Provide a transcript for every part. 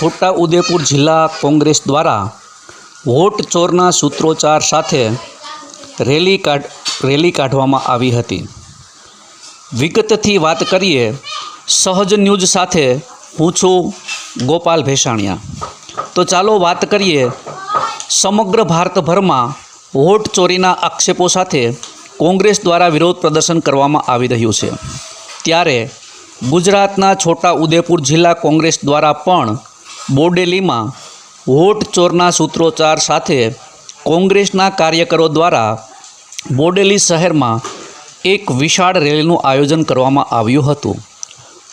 છોટા ઉદેપુર જિલ્લા કોંગ્રેસ દ્વારા વોટ ચોરના સૂત્રોચ્ચાર સાથે રેલી કાઢ, રેલી કાઢવામાં આવી હતી. વિગતથી વાત કરીએ સહજ ન્યૂઝ સાથે હું છું ગોપાલ ભેસાણિયા. તો ચાલો વાત કરીએ સમગ્ર ભારતભરમાં વોટ ચોરીના આક્ષેપો સાથે કોંગ્રેસ દ્વારા વિરોધ પ્રદર્શન કરવામાં આવી રહ્યું છે. ત્યારે ગુજરાતના છોટા ઉદેપુર જિલ્લા કોંગ્રેસ દ્વારા પણ બોડેલીમાં વોટ ચોરના સૂત્રોચ્ચાર સાથે કોંગ્રેસના કાર્યકરો દ્વારા બોડેલી શહેરમાં એક વિશાળ રેલીનું આયોજન કરવામાં આવ્યું હતું.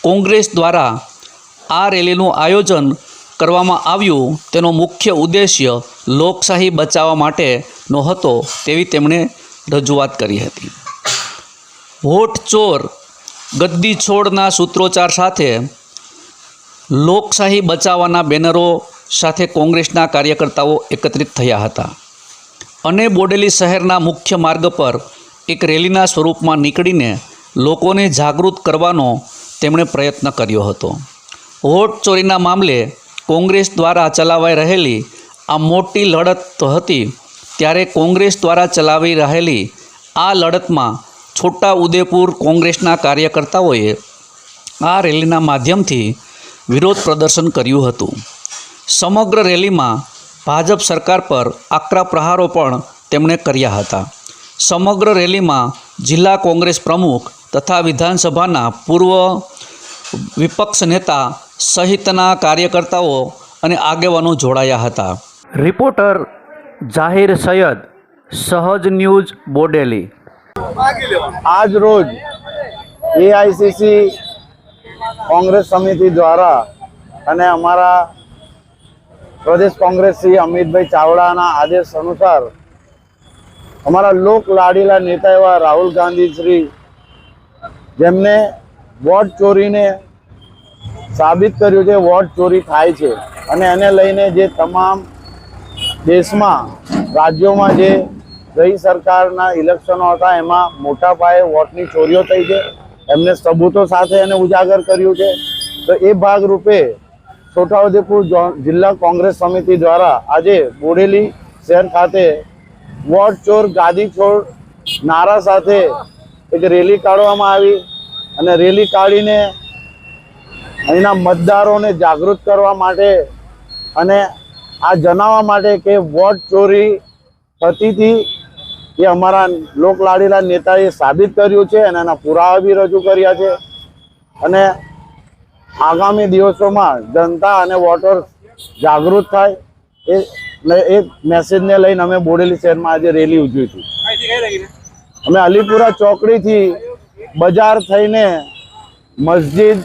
કોંગ્રેસ દ્વારા આ રેલીનું આયોજન કરવામાં આવ્યું તેનો મુખ્ય ઉદ્દેશ્ય લોકશાહી બચાવવા માટેનો હતો તેવી તેમણે રજૂઆત કરી હતી. વોટ ચોર ગદ્દી છોડના સૂત્રોચ્ચાર સાથે લોકશાહી બચાવવાના બેનરો સાથે કોંગ્રેસના કાર્યકર્તાઓ એકત્રિત થયા હતા. અને બોડેલી શહેરના મુખ્ય માર્ગ પર એક રેલીના સ્વરૂપમાં નીકળીને લોકોને જાગૃત કરવાનો તેમણે પ્રયત્ન કર્યો હતો. વોટ ચોરીના મામલે કોંગ્રેસ દ્વારા ચલાવાઈ રહેલી આ મોટી લડત હતી ત્યારે કોંગ્રેસ દ્વારા ચલાવી રહેલી આ લડતમાં છોટા ઉદેપુર કોંગ્રેસના કાર્યકર્તાઓએ આ રેલીના માધ્યમથી વિરોધ પ્રદર્શન કર્યું હતું. સમગ્ર રેલીમાં ભાજપ સરકાર પર આકરા પ્રહારો પણ તેમણે કર્યા હતા. સમગ્ર રેલીમાં જિલ્લા કોંગ્રેસ પ્રમુખ તથા વિધાનસભાના પૂર્વ વિપક્ષ નેતા સહિતના કાર્યકર્તાઓ અને આગેવાનો જોડાયા હતા. રિપોર્ટર જાહેર સૈયદ સહજ ન્યૂઝ બોડેલી. આજ રોજ એઆઈસીસી કોંગ્રેસ સમિતિ દ્વારા અને અમારા પ્રદેશ કોંગ્રેસ શ્રી અમિતભાઈ ચાવડાના આદેશ અનુસાર અમારા લોક લાડીલા નેતા એવા રાહુલ ગાંધી શ્રી, જેમને વોટ ચોરીને સાબિત કર્યું છે, વોટ ચોરી થાય છે અને એને લઈને જે તમામ દેશમાં, રાજ્યોમાં જે ગઈ સરકારના ઇલેક્શનો હતા, એમાં મોટા પાયે વોટની ચોરીઓ થઈ છે. એમને સબૂતો સાથે એને ઉજાગર કર્યું છે. તો એ ભાગરૂપે છોટાઉદેપુર જિલ્લા કોંગ્રેસ સમિતિ દ્વારા આજે બોડેલી શહેર ખાતે વોટ ચોર ગાદી છોડ નારા સાથે એક રેલી કાઢવામાં આવી અને રેલી કાઢીને અહીંના મતદારોને જાગૃત કરવા માટે અને આ જણાવવા માટે કે વોટ ચોરી થતી એ અમારા લોકલાડીલા નેતાએ સાબિત કર્યું છે અને એના પુરાવા બી રજૂ કર્યા છે. અને આગામી દિવસોમાં જનતા અને વોટર જાગૃત થાય એ એ મેસેજને લઈને અમે બોડેલી શહેરમાં આજે રેલી ઉજવી હતી. અમે અલીપુરા ચોકડીથી બજાર થઈને મસ્જિદ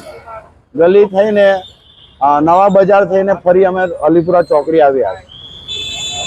ગલી થઈને નવા બજાર થઈને ફરી અમે અલીપુરા ચોકડી આવ્યા.